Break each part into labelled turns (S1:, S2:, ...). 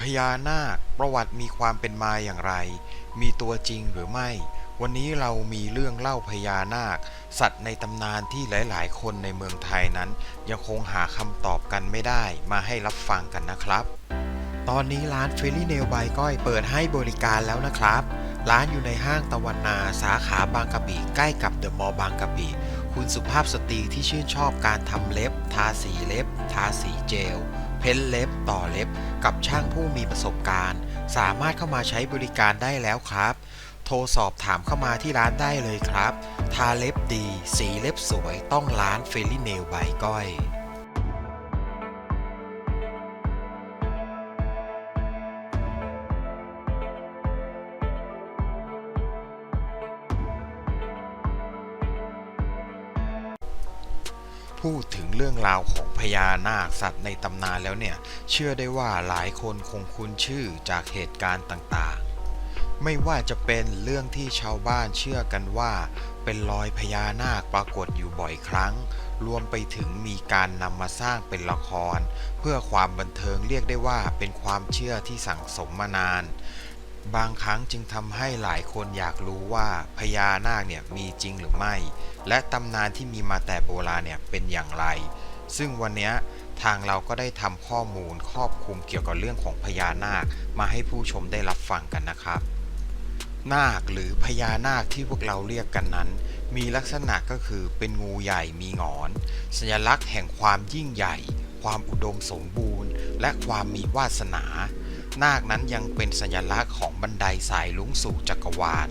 S1: พญานาคประวัติมีความเป็นมาอย่างไร มีตัวจริงหรือไม่ วันนี้เรามีเรื่องเล่าพญานาค สัตว์ในตำนานที่หลาย ๆ คนในเมืองไทยนั้น ยังคงหาคำตอบกันไม่ได้มาให้รับฟังกันนะครับ ตอนนี้ร้านเฟรลี่เนลบายก้อยเปิดให้บริการแล้วนะครับ ร้านอยู่ในห้างตะวันนาสาขาบางกะปิใกล้กับเดอะมอลล์บางกะปิคุณสุภาพสตรีที่ชื่นชอบการทำเล็บ ทาสีเล็บ ทาสีเจล พ้นเล็บต่อเล็บ กับช่างผู้มีประสบการณ์ สามารถเข้ามาใช้บริการได้แล้วครับ โทรสอบถามเข้ามาที่ร้านได้เลยครับ ทาเล็บดี สีเล็บสวยต้องร้านเฟรลี่เนลใบก้อย เรื่องราวของพญานาคสัตว์ในตำนานแล้วเนี่ย เชื่อได้ว่าหลายคนคงคุ้นชื่อจากเหตุการณ์ต่างๆ ไม่ว่าจะเป็นเรื่องที่ชาวบ้านเชื่อกันว่า เป็นรอยพญานาคปรากฏอยู่บ่อยครั้ง รวมไปถึงมีการนำมาสร้างเป็นละคร เพื่อความบันเทิงเรียกได้ว่าเป็นความเชื่อที่สั่งสมมานาน บางครั้งจึงทำให้หลายคนอยากรู้ว่าพญานาคเนี่ยมีจริงหรือไม่ และตำนานที่มีมาแต่โบราณเนี่ยเป็นอย่างไร ซึ่งวันนี้ทางเราก็ได้ทำข้อมูลครอบคลุมเกี่ยวกับเรื่องของพญานาคมาให้ผู้ชมได้รับฟังกันนะครับ นาคหรือพญานาคที่พวกเราเรียกกันนั้น มีลักษณะก็คือเป็นงูใหญ่มีงอน สัญลักษณ์แห่งความยิ่งใหญ่ ความอุดมสมบูรณ์ และความมีวาสนา นาคนั้นยังเป็นสัญลักษณ์ของบันไดสายลุงสู่จักรวาล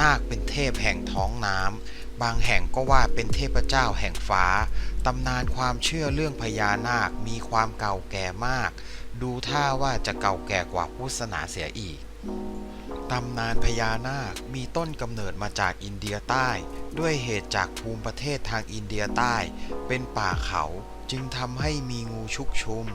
S1: นาคเป็นเทพแห่งท้องน้ำ บางแห่งก็ว่าเป็นเทพเจ้าแห่งฟ้า ตำนานความเชื่อเรื่องพญานาคมีความเก่าแก่มาก ดูท่าว่าจะเก่าแก่กว่าพุทธศาสนาเสียอีกตำนานพญานาคมีต้นกำเนิดมาจากอินเดียใต้ ด้วยเหตุจากภูมิประเทศทางอินเดียใต้ เป็นป่าเขา จึงทำให้มีงูชุกชุม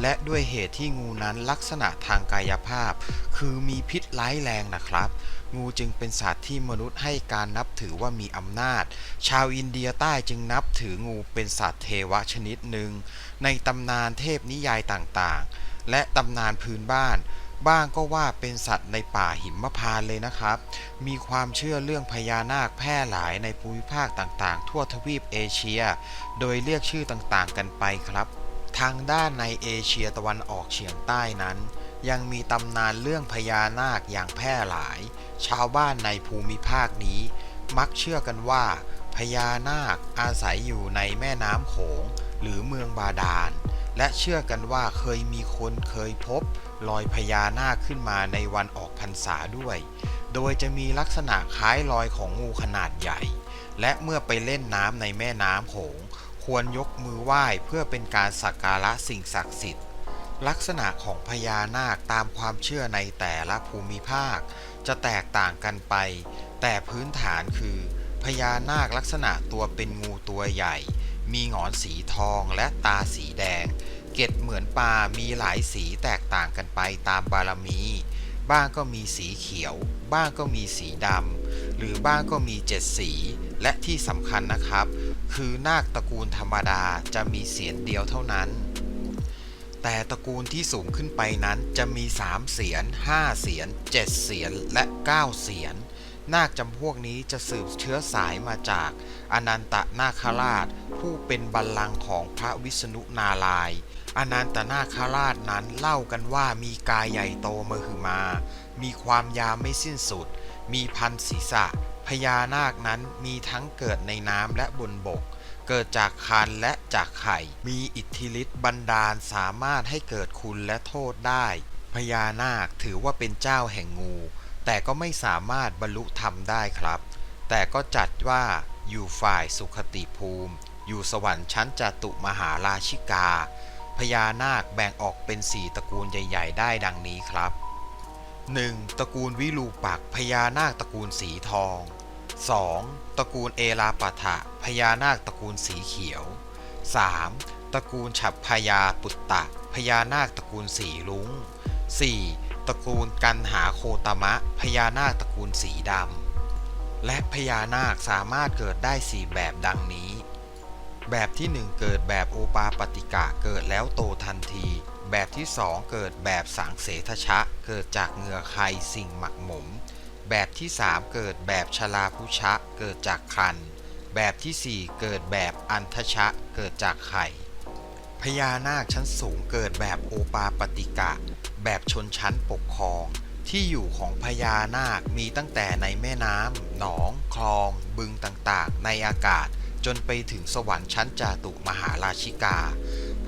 S1: และด้วยเหตุที่งูนั้นลักษณะทางกายภาพ คือมีพิษร้ายแรงนะครับ งูจึงเป็นสัตว์ที่มนุษย์ให้การนับถือว่ามีอำนาจ ชาวอินเดียใต้จึงนับถืองูเป็นสัตว์เทวชนิดหนึ่งในตำนานเทพนิยายต่างๆ และตำนานพื้นบ้าน บ้างก็ว่าเป็นสัตว์ในป่าหิมพานต์เลยนะครับ มีความเชื่อเรื่องพญานาคแพร่หลายในภูมิภาคต่างๆ ทั่วทวีปเอเชีย โดยเรียกชื่อต่างๆ กันไปครับ ทางด้านในเอเชียตะวันออกเฉียงใต้นั้น ยังมีตำนานเรื่องพญานาคอย่างแพร่หลาย ชาวบ้านในภูมิภาคนี้ มักเชื่อกันว่า พญานาคอาศัยอยู่ในแม่น้ำโขงหรือเมืองบาดาลและเชื่อกันว่าเคยมีคนเคยพบ รอยพญานาคขึ้นมาในวันออกพรรษาด้วย โดยจะมีลักษณะคล้ายรอยของงูขนาดใหญ่ และเมื่อไปเล่นน้ำในแม่น้ำโขง ควรยกมือไหว้เพื่อเป็นการสักการะสิ่งศักดิ์สิทธิ์ ลักษณะของพญานาคตามความเชื่อในแต่ละภูมิภาค จะแตกต่างกันไป แต่พื้นฐานคือพญานาคลักษณะตัวเป็นงูตัวใหญ่ มีหงอนสีทองและตาสีแดง เกล็ดเหมือนปลา มีหลายสีแตกต่างกันไปตามบารมี บ้างก็มีสีเขียว บ้างก็มีสีดำ หรือบ้างก็มีเจ็ดสี และที่สำคัญนะครับ คือนาคตระกูลธรรมดาจะมีเสียนเดียวเท่านั้น แต่ตระกูลที่สูงขึ้นไปนั้นจะมี 3 เสียน 5 เสียน 7 เสียน และ 9 เสียน นาคจำพวกนี้จะสืบเชื้อสายมาจากอนันตนาคราช ผู้เป็นบัลลังก์ของพระวิษณุนาลายณ์ อนันตนาคราชนั้นเล่ากันว่ามีกายใหญ่โตมหึมา มีความยาวไม่สิ้นสุด มีพันศีรษะ พญานาคนั้นมีทั้งเกิดในน้ำและบนบก เกิดจากคันและจากไข่ มีอิทธิฤทธิ์บันดาลสามารถให้เกิดคุณและโทษได้ พญานาคถือว่าเป็นเจ้าแห่งงู แต่ก็ไม่สามารถบรรลุธรรมได้ครับ แต่ก็จัดว่าอยู่ฝ่ายสุขติภูมิ อยู่สวรรค์ชั้นจตุมหาราชิกา พญานาคแบ่งออกเป็นสี่ตระกูลใหญ่ ๆ ได้ดังนี้ครับ 1. ตระกูลวิรูปักพญานาคตระกูลสีทอง 2. ตระกูลเอลาปะทะพญานาคตระกูลสีเขียว 3. ตระกูลฉับพยาปุตตะพญานาคตระกูลสีลุง 4. ตระกูลกันหาโคตมะพญานาคตระกูลสีดำและพญานาคสามารถเกิดได้สี่แบบดังนี้ แบบที่ 1 เกิดแบบโอปาปฏิกะเกิดแล้วโตทันที แบบที่สองเกิดแบบสังเสทชะ เกิดจากเหงื่อใครสิ่งหมักหมม แบบที่สามเกิดแบบชลาพุชะ เกิดจากคัน แบบที่สี่เกิดแบบอันทชะ เกิดจากไข่พญานาคชั้นสูงเกิดแบบโอปาปติกะ แบบชนชั้นปกครอง ที่อยู่ของพญานาคมีตั้งแต่ในแม่น้ำหนอง คลอง บึงต่างๆ ในอากาศ จนไปถึงสวรรค์ชั้นจาตุมหาราชิกา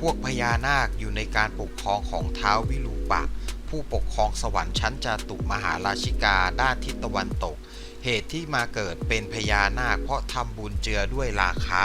S1: พวกพญานาคอยู่ในการปกครองของท้าววิรูปะ ผู้ปกครองสวรรค์ชั้นจาตุมหาราชิกาด้านทิศตะวันตก เหตุที่มาเกิดเป็นพญานาคเพราะทำบุญเจือด้วยราคะ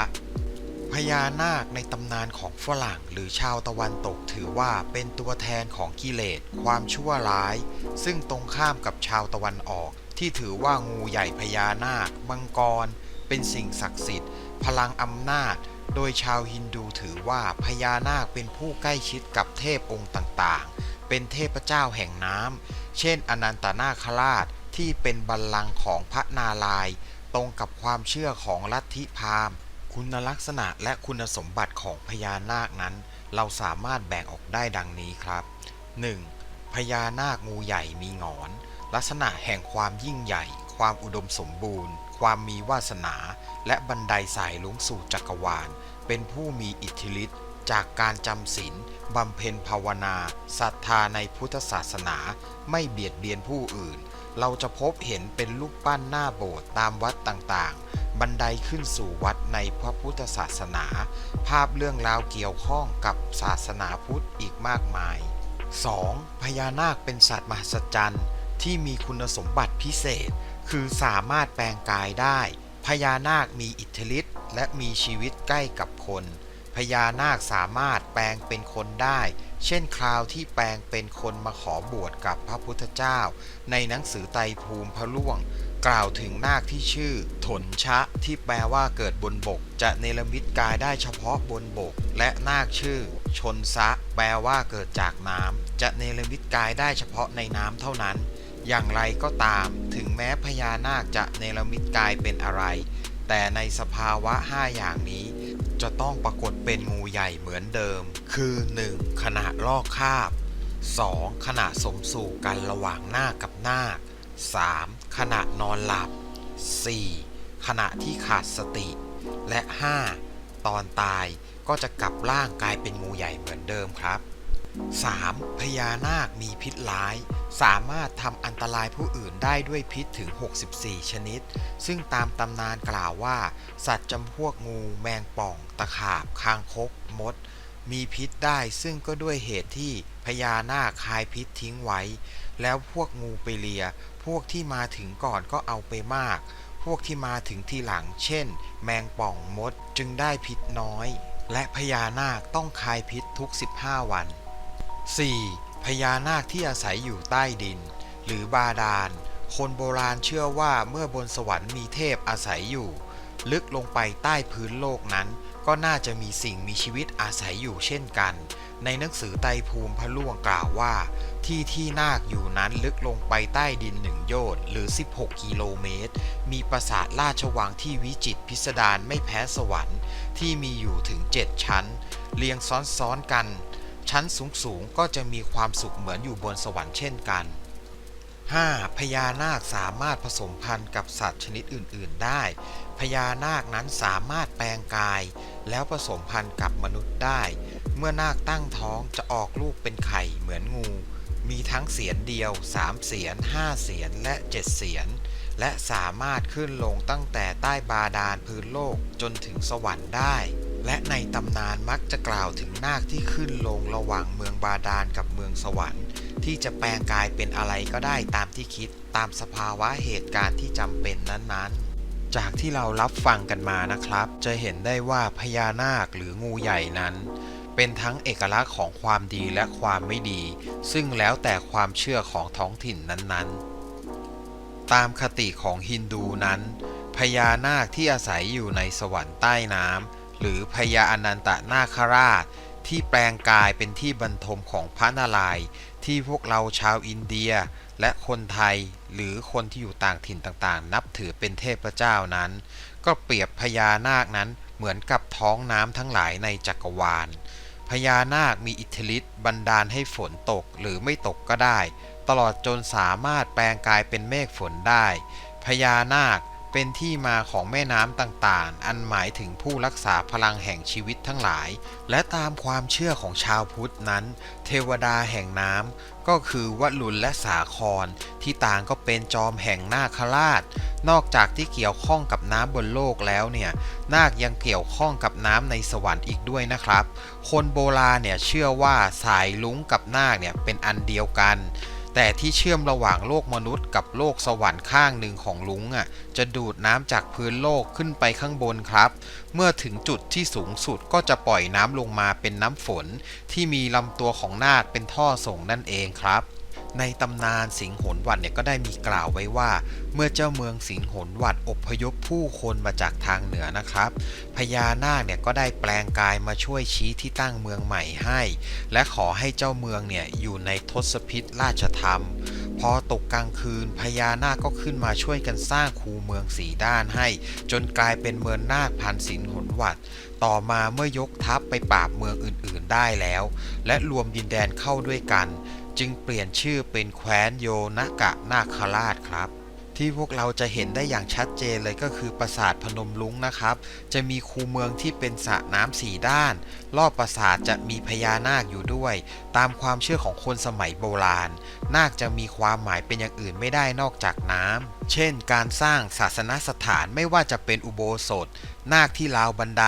S1: พญานาคในตำนานของฝรั่งหรือชาวตะวันตกถือว่าเป็นตัวแทนของกิเลส ความชั่วร้าย ซึ่งตรงข้ามกับชาวตะวันออก ที่ถือว่างูใหญ่พญานาค มังกร เป็นสิ่งศักดิ์สิทธิ์ พลังอำนาจ โดยชาวฮินดูถือว่าพญานาคเป็นผู้ใกล้ชิดกับเทพองค์ต่างๆ เป็นเทพเจ้าแห่งน้ำ เช่น อนันตนาคราชที่เป็นบัลลังก์ของพระนารายณ์ตรงกับความเชื่อของลัทธิพราหมณ์ คุณลักษณะและคุณสมบัติของพญานาคนั้น เราสามารถแบ่งออกได้ดังนี้ครับ 1. พญานาคงูใหญ่มีหงอน ลักษณะแห่งความยิ่งใหญ่ ความอุดมสมบูรณ์ ความมีวาสนา และบันไดสายลุงสู่จักรวาล เป็นผู้มีอิทธิฤทธิ์จากการจำศีลบำเพ็ญภาวนาศรัทธาในพุทธศาสนา ไม่เบียดเบียนผู้อื่น เราจะพบเห็นเป็นรูปปั้นหน้าโบสถ์ตามวัดต่างๆ บันไดขึ้นสู่วัดในพระพุทธศาสนา ภาพเรื่องราวเกี่ยวข้องกับศาสนาพุทธอีกมากมาย 2. พญานาคเป็นสัตว์มหัศจรรย์ ที่มีคุณสมบัติพิเศษ คือสามารถแปลงกายได้ พญานาคมีอิทธิฤทธิ์และมีชีวิตใกล้กับคน พญานาคสามารถแปลงเป็นคนได้ เช่นคราวที่แปลงเป็นคนมาขอบวชกับพระพุทธเจ้า ในหนังสือไตรภูมิพระล่วง กล่าวถึงนาคที่ชื่อ ถนชะ ที่แปลว่าเกิดบนบก จะเนรมิตกายได้เฉพาะบนบก และนาคชื่อ ชนซะ แปลว่าเกิดจากน้ำจะเนรมิตกายได้เฉพาะในน้ำเท่านั้น อย่างไรก็ตาม ถึงแม้พญานาคจะเนรมิตกายเป็นอะไร แต่ในสภาวะ 5 อย่างนี้ จะต้องปรากฏเป็นงูใหญ่เหมือนเดิม คือ 1. ขณะลอกคาบ 2. ขณะสมสู่กันระหว่างหน้ากับหน้า 3. ขณะนอนหลับ 4. ขณะที่ขาดสติ และ 5. ตอนตายก็จะกลับร่างกลายเป็นงูใหญ่เหมือนเดิมครับ 3. พญานาคมีพิษร้าย สามารถทำอันตรายผู้อื่นได้ด้วยพิษถึง 64 ชนิด ซึ่งตามตำนานกล่าวว่า สัตว์จำพวกงู แมงป่อง ตะขาบ คางคก มด มีพิษได้ซึ่งก็ด้วยเหตุที่พญานาคคายพิษทิ้งไว้ แล้วพวกงูไปเลีย พวกที่มาถึงก่อนก็เอาไปมาก พวกที่มาถึงทีหลัง เช่น แมงป่องมดจึงได้พิษน้อย และพญานาคต้องคายพิษทุก 15 วัน 4. พญานาคที่อาศัยอยู่ใต้ดิน หรือบาดาล คนโบราณเชื่อว่าเมื่อบนสวรรค์มีเทพอาศัยอยู่ ลึกลงไปใต้พื้นโลกนั้น ก็น่าจะมีสิ่งมีชีวิตอาศัยอยู่เช่นกัน ในหนังสือไตภูมิพระล่วงกล่าวว่า ที่ที่นาคอยู่นั้นลึกลงไปใต้ดินหนึ่งโยชน์หรือ 16 กิโลเมตร มีปราสาทราชวังที่วิจิตพิสดารไม่แพ้สวรรค์ ที่มีอยู่ถึง 7 ชั้น เรียงซ้อนๆกัน ชั้นสูงๆก็จะมีความสุขเหมือนอยู่บนสวรรค์เช่นกัน 5. พญานาคสามารถผสมพันธุ์กับสัตว์ชนิดอื่น ๆ ได้ พญานาคนั้นสามารถแปลงกาย แล้วผสมพันธุ์กับมนุษย์ได้ เมื่อนาคตั้งท้องจะออกลูกเป็นไข่เหมือนงู มีทั้งเสียนเดียว 3 เสียน 5 เสียน และ 7 เสียน และสามารถขึ้นลงตั้งแต่ใต้บาดาลพื้นโลกจนถึงสวรรค์ได้ และในตำนานมักจะกล่าวถึงนาคที่ขึ้นลงระหว่างเมืองบาดาลกับเมืองสวรรค์ ที่จะแปลงกายเป็นอะไรก็ได้ตามที่คิดตามสภาวะเหตุการณ์ที่จำเป็นนั้นๆจากที่เรารับฟังกันมานะครับ จะเห็นได้ว่าพญานาคหรืองูใหญ่นั้น เป็นทั้งเอกลักษณ์ของความดีและความไม่ดี ซึ่งแล้วแต่ความเชื่อของท้องถิ่นนั้นๆ ตามคติของฮินดูนั้นพญานาคที่อาศัยอยู่ในสวรรค์ใต้น้ำ หรือพญาอนันตนาคราช ที่แปลงกายเป็นที่บรรทมของพระนารายณ์ที่พวกเราชาวอินเดียและคนไทยหรือคนที่อยู่ต่างถิ่นต่างๆ นับถือเป็นเทพเจ้านั้น ก็เปรียบพญานาคนั้นเหมือนกับท้องน้ำทั้งหลายในจักรวาลพพญานาคมีอิทธิฤทธิ์บันดาลให้ฝนตกหรือไม่ตกก็ได้ ตลอดจนสามารถแปลงกายเป็นเมฆฝนได้ พญานาค เป็นที่มาของแม่น้ำต่างๆ อันหมายถึงผู้รักษาพลังแห่งชีวิตทั้งหลาย และตามความเชื่อของชาวพุทธนั้น เทวดาแห่งน้ำก็คือวัลุลและสาคร ที่ต่างก็เป็นจอมแห่งนาคราช นอกจากที่เกี่ยวข้องกับน้ำบนโลกแล้วเนี่ย นาคยังเกี่ยวข้องกับน้ำในสวรรค์อีกด้วยนะครับ คนโบราณเนี่ยเชื่อว่าสายลุงกับนาคเนี่ยเป็นอันเดียวกัน แต่ที่เชื่อมระหว่างโลกมนุษย์กับโลกสวรรค์ข้างหนึ่งของลุงอะ จะดูดน้ำจากพื้นโลกขึ้นไปข้างบนครับ เมื่อถึงจุดที่สูงสุดก็จะปล่อยน้ำลงมาเป็นน้ำฝน ที่มีลำตัวของนาดเป็นท่อส่งนั่นเองครับ ในตำนานสิงห์หนวัดเนี่ยก็ได้มีกล่าวไว้ว่า เมื่อเจ้าเมืองสิงห์หนวัดอพยพผู้คนมาจากทางเหนือนะครับ พญานาคเนี่ยก็ได้แปลงกายมาช่วยชี้ที่ตั้งเมืองใหม่ให้ และขอให้เจ้าเมืองเนี่ยอยู่ในทศพิธราชธรรมพอตกกลางคืนพญานาคก็ขึ้นมาช่วยกันสร้างคูเมืองสีด้านให้ จนกลายเป็นเมืองนาคพันสินหนหวัด ต่อมาเมื่อยกทัพไปปราบเมืองอื่นๆได้แล้ว และรวมดินแดนเข้าด้วยกัน จึงเปลี่ยนชื่อเป็นแคว้นโยนกะนาคราชครับ ที่พวกเราจะเห็นได้อย่างชัดเจนเลยก็คือปราสาทพนมลุงนะครับ จะมีคูเมืองที่เป็นสระน้ำสีด้าน รอบปราสาทจะมีพญานาคอยู่ด้วย ตามความเชื่อของคนสมัยโบราณ นาคจะมีความหมายเป็นอย่างอื่นไม่ได้นอกจากน้ำเช่น การสร้างศาสนสถานไม่ว่าจะเป็นอุโบสถ นาคที่ราวบันได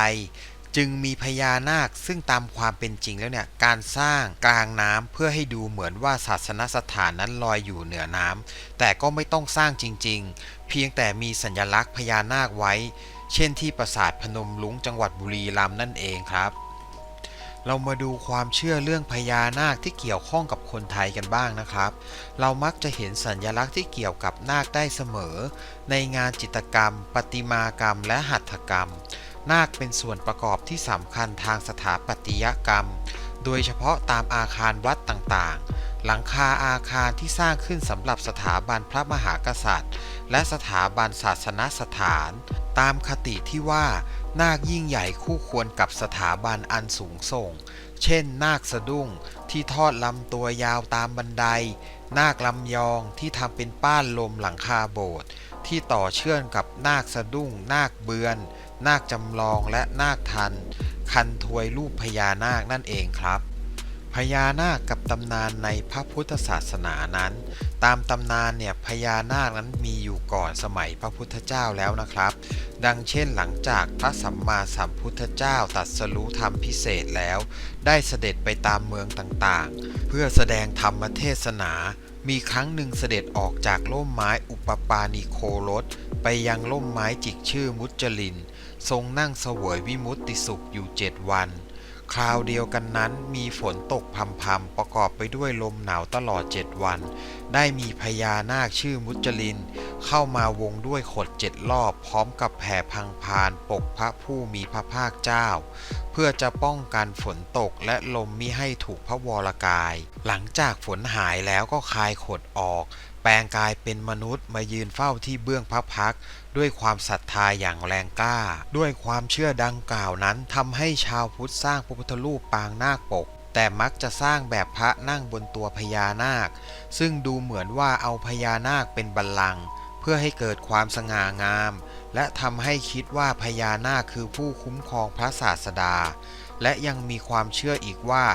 S1: จึงมีพญานาคซึ่งตามความเป็นจริงแล้วเนี่ยการสร้างกลางน้ำเพื่อให้ดูเหมือนว่าศาสนสถานนั้นลอยอยู่เหนือน้ำแต่ก็ไม่ต้องสร้างจริง ๆ เพียงแต่มีสัญลักษณ์พญานาคไว้ เช่นที่ปราสาทพนมลุงจังหวัดบุรีรัมย์นั่นเองครับ เรามาดูความเชื่อเรื่องพญานาคที่เกี่ยวข้องกับคนไทยกันบ้างนะครับ เรามักจะเห็นสัญลักษณ์ที่เกี่ยวกับนาคได้เสมอ ในงานจิตรกรรม ประติมากรรม และหัตถกรรม นาคเป็นส่วนประกอบที่สำคัญทางสถาปัตยกรรม โดยเฉพาะตามอาคารวัดต่างๆ หลังคาอาคารที่สร้างขึ้นสำหรับสถาบันพระมหากษัตริย์ และสถาบันศาสนสถาน ตามคติที่ว่านาคยิ่งใหญ่คู่ควรกับสถาบันอันสูงส่ง เช่น นาคสะดุ้งที่ทอดลำตัวยาวตามบันได นาคลำยองที่ทำเป็นป้านลมหลังคาโบสถ์ที่ต่อเชื่อมกับนาคสะดุ้ง นาคเบือน นาคจำลองและนาคทัน คันทวยรูปพญานาคนั่นเองครับพญานาคกับตำนานในพระพุทธศาสนานั้น ตามตำนานเนี่ยพญานาคนั้นมีอยู่ก่อนสมัยพระพุทธเจ้าแล้วนะครับ ดังเช่นหลังจากพระสัมมาสัมพุทธเจ้าตรัสรู้ธรรมพิเศษแล้ว ได้เสด็จไปตามเมืองต่างๆ เพื่อแสดงธรรมเทศนา มีครั้งหนึ่งเสด็จออกจากร่มไม้อุปปานิโครส ไปยังร่มไม้จิกชื่อมุจลิน ทรงนั่งเสวยวิมุตติสุขอยู่เจ็ดวัน คราวเดียวกันนั้นมีฝนตกพรำๆประกอบไปด้วยลมหนาวตลอดเจ็ดวัน ได้มีพญานาคชื่อมุจลิน เข้ามาวงด้วยขดเจ็ดรอบพร้อมกับแผ่พังพานปกพระผู้มีพระภาคเจ้า เพื่อจะป้องกันฝนตกและลมมิให้ถูกพระวรกาย หลังจากฝนหายแล้วก็คลายขดออก แปลงกายเป็นมนุษย์มายืนเฝ้าที่เบื้องพระพักด้วยความศรัทธาอย่างแรงกล้า ด้วยความเชื่อดังกล่าวนั้นทำให้ชาวพุทธสร้างพระพุทธรูปปางนาคปก แต่มักจะสร้างแบบพระนั่งบนตัวพญานาค ซึ่งดูเหมือนว่าเอาพญานาคเป็นบัลลังก์เพื่อให้เกิดความสง่างาม และทำให้คิดว่าพญานาคคือผู้คุ้มครองพระศาสดา และยังมีความเชื่ออีกว่า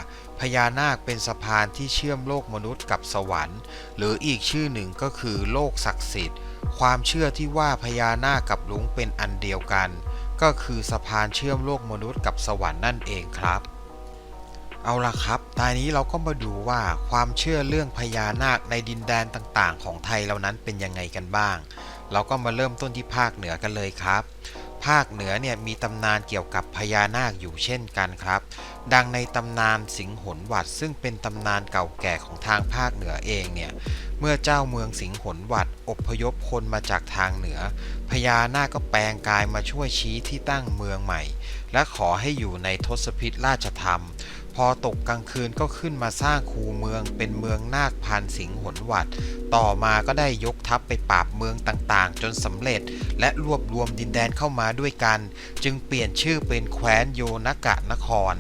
S1: พญานาคเป็นสะพานที่เชื่อมโลกมนุษย์กับสวรรค์ หรืออีกชื่อหนึ่งก็คือโลกศักดิ์สิทธิ์ ความเชื่อที่ว่าพญานาคกับลุงเป็นอันเดียวกัน ก็คือสะพานเชื่อมโลกมนุษย์กับสวรรค์นั่นเองครับ เอาละครับตอนนี้เราก็มาดูว่าความเชื่อเรื่องพญานาคในดินแดนต่างๆ ของไทยเรานั้นเป็นยังไงกันบ้าง เราก็มาเริ่มต้นที่ภาคเหนือกันเลยครับ ภาคเหนือเนี่ยมีตำนานเกี่ยวกับพญานาคอยู่เช่นกันครับ ดังในตำนานสิงหนหวัดซึ่งเป็นตำนานเก่าแก่ของทางภาคเหนือเองเนี่ยเมื่อเจ้าเมืองสิงหนหวัดอพยพคนมาจากทางเหนือพญานาคก็แปลงกายมาช่วยชี้ที่ตั้งเมืองใหม่ และขอให้อยู่ในทศพิธราชธรรม พอตกกลางคืนก็ขึ้นมาสร้างคูเมืองเป็นเมืองนาคพันสิงหนหวัด ต่อมาก็ได้ยกทัพไปปราบเมืองต่างๆ จนสำเร็จ และรวบรวมดินแดนเข้ามาด้วยกัน จึงเปลี่ยนชื่อเป็นแคว้นโยนกะนคร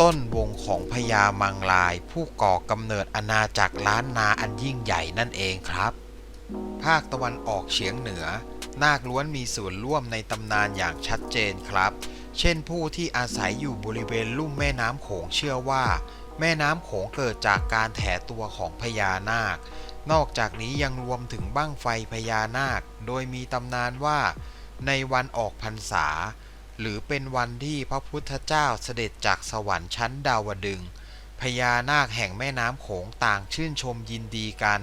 S1: ต้นวงของพญามังลาย ผู้ก่อกำเนิดอาณาจักรล้านนาอันยิ่งใหญ่นั่นเองครับ ภาคตะวันออกเฉียงเหนือ นาคล้วนมีส่วนร่วมในตำนานอย่างชัดเจนครับ เช่นผู้ที่อาศัยอยู่บริเวณลุ่มแม่น้ำโขงเชื่อว่า แม่น้ำโขงเกิดจากการแถตัวของพญานาค นอกจากนี้ยังรวมถึงบั้งไฟพญานาค โดยมีตำนานว่า ในวันออกพรรษา หรือเป็นวันที่พระพุทธเจ้าเสด็จจากสวรรค์ชั้นดาวดึงพญานาคแห่งแม่น้ำโขงต่างชื่นชมยินดีกัน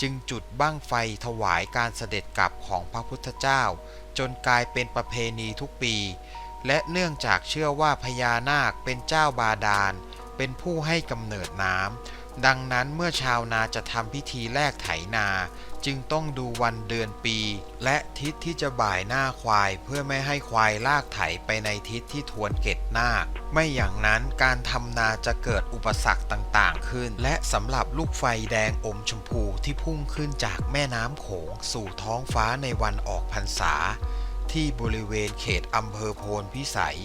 S1: จึงจุดบั้งไฟถวายการเสด็จกลับของพระพุทธเจ้า จนกลายเป็นประเพณีทุกปี และเนื่องจากเชื่อว่าพญานาคเป็นเจ้าบาดาล เป็นผู้ให้กำเนิดน้ำ ดังนั้นเมื่อชาวนาจะทำพิธีแลกไถนา จึงต้องดูวันเดือนปี และทิศที่จะบ่ายหน้าควายเพื่อไม่ให้ควายลากไถไปในทิศที่ทวนเกตนาค ไม่อย่างนั้นการทำนาจะเกิดอุปสรรคต่างๆ ขึ้น และสำหรับลูกไฟแดงอมชมพูที่พุ่งขึ้นจากแม่น้ำโขงสู่ท้องฟ้าในวันออกพรรษา ที่บริเวณเขตอำเภอโพนพิสัย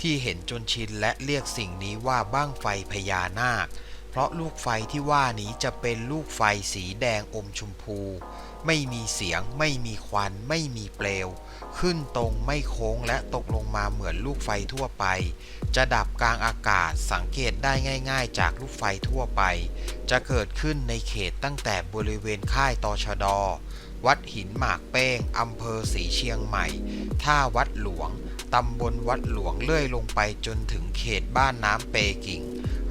S1: ที่เห็นจนชินและเรียกสิ่งนี้ว่าบ้างไฟพญานาค เพราะลูกไฟที่ว่านี้จะเป็นลูกไฟสีแดงอมชมพู ไม่มีเสียง ไม่มีควัน ไม่มีเปลว ขึ้นตรงไม่โค้งและตกลงมาเหมือนลูกไฟทั่วไป จะดับกลางอากาศสังเกตได้ง่าย ๆ จากลูกไฟทั่วไป จะเกิดขึ้นในเขตตั้งแต่บริเวณค่ายตชด วัดหินหมากเป้งอำเภอสีเชียงใหม่ ท่าวัดหลวง ตำบลวัดหลวงเลื่อยลงไปจนถึงเขตบ้านน้ำเปกิ่ง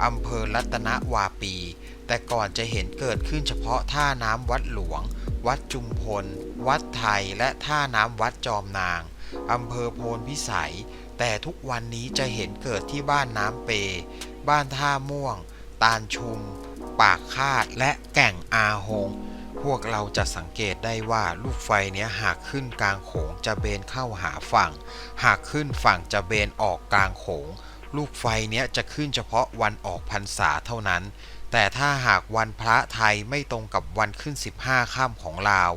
S1: อำเภอรัตนวาปี แต่ก่อนจะเห็นเกิดขึ้นเฉพาะท่าน้ำวัดหลวง วัดจุมพล วัดไทย และท่าน้ำวัดจอมนาง อำเภอโพนพิสัย แต่ทุกวันนี้จะเห็นเกิดที่บ้านน้ำเป บ้านท่าม่วง ตาลชุม ปากคาด และแก่งอาหง พวกเราจะสังเกตได้ว่าลูกไฟเนี้ยหากขึ้นกลางโขงจะเบนเข้าหาฝั่ง หากขึ้นฝั่งจะเบนออกกลางโขง ลูกไฟเนี้ยจะขึ้นเฉพาะวันออกพรรษาเท่านั้น แต่ถ้าหากวันพระไทยไม่ตรงกับวันขึ้น 15ค่ำของลาว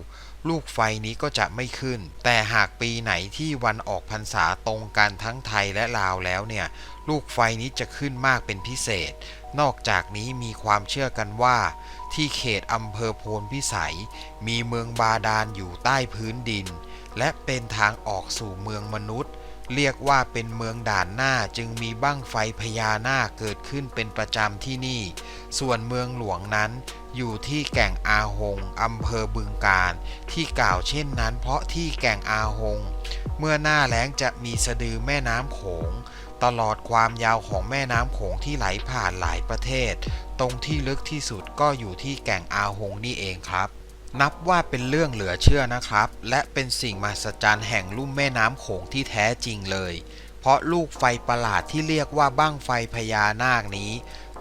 S1: ลูกไฟนี้ก็จะไม่ขึ้น แต่หากปีไหนที่วันออกพรรษาตรงกันทั้งไทยและลาวแล้วเนี่ยลูกไฟนี้จะขึ้นมากเป็นพิเศษ นอกจากนี้มีความเชื่อกันว่าที่เขตอำเภอโพนพิสัย มีเมืองบาดาลอยู่ใต้พื้นดิน และเป็นทางออกสู่เมืองมนุษย์ เรียกว่าเป็นเมืองด่านหน้าจึงมีบั้งไฟพญานาคเกิดขึ้นเป็นประจำที่นี่ ส่วนเมืองหลวงนั้น อยู่ที่แก่งอาหงอำเภอบึงการ ที่กล่าวเช่นนั้น เพราะที่แก่งอาหง เมื่อหน้าแล้งจะมีสะดือแม่น้ำโขงตลอดความยาวของแม่น้ำโขงที่ไหลผ่านหลายประเทศ ตรงที่ลึกที่สุดก็อยู่ที่แก่งอาหงนี่เองครับ นับว่าเป็นเรื่องเหลือเชื่อนะครับ และเป็นสิ่งมหัศจรรย์แห่งลุ่มแม่น้ำโขงที่แท้จริงเลย เพราะลูกไฟประหลาดที่เรียกว่าบ้างไฟพญานาคนี้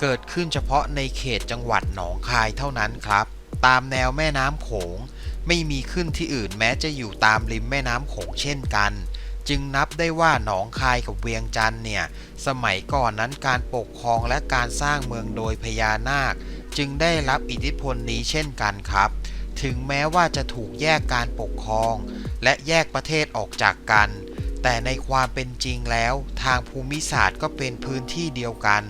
S1: เกิดขึ้นเฉพาะในเขตจังหวัดหนองคายเท่านั้นครับ ตามแนวแม่น้ำโขง ไม่มีขึ้นที่อื่นแม้จะอยู่ตามริมแม่น้ำโขงเช่นกัน จึงนับได้ว่าหนองคายกับเวียงจันทร์เนี่ย สมัยก่อนนั้นการปกครองและการสร้างเมืองโดยพญานาค จึงได้รับอิทธิพลนี้เช่นกันครับ ถึงแม้ว่าจะถูกแยกการปกครอง และแยกประเทศออกจากกัน แต่ในความเป็นจริงแล้ว ทางภูมิศาสตร์ก็เป็นพื้นที่เดียวกัน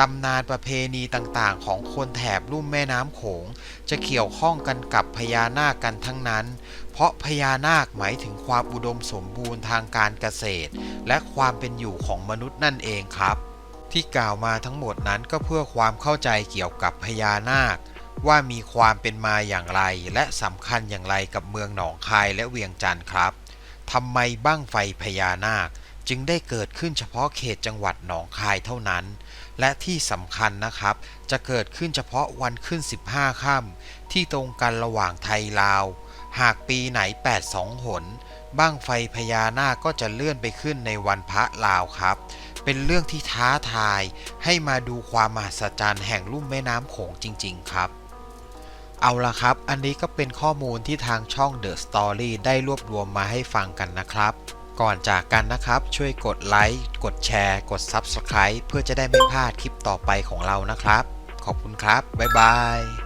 S1: ตำนานประเพณีต่างๆ ของคนแถบลุ่มแม่น้ำโขง จะเกี่ยวข้องกันกับพญานาคกันทั้งนั้น เพราะพญานาคหมายถึงความอุดมสมบูรณ์ทางการเกษตร และความเป็นอยู่ของมนุษย์นั่นเองครับ ที่กล่าวมาทั้งหมดนั้นก็เพื่อความเข้าใจเกี่ยวกับพญานาค ว่ามีความเป็นมาอย่างไร และสำคัญอย่างไรกับเมืองหนองคายและเวียงจันทร์ครับทำไมบั้งไฟพญานาค จึงได้เกิดขึ้นเฉพาะเขตจังหวัดหนองคายเท่านั้น และที่สำคัญนะครับ จะเกิดขึ้นเฉพาะวันขึ้น 15 ค่ำที่ตรงกันระหว่างไทยลาว หากปีไหน 82 หน บ้างไฟพญานาคก็จะเลื่อนไปขึ้นในวันพระลาวครับ เป็นเรื่องที่ท้าทายให้มาดูความมหัศจรรย์แห่งลุ่มแม่น้ำโขงจริง ๆ ครับเอาละครับ อันนี้ก็เป็นข้อมูลที่ทางช่อง The Story ได้รวบรวมมาให้ฟังกันนะครับ ก่อนจากกันนะครับ ช่วยกดไลค์กดแชร์ กด Subscribe เพื่อจะได้ไม่พลาดคลิปต่อไปของเรานะครับ ขอบคุณครับ บ๊ายบาย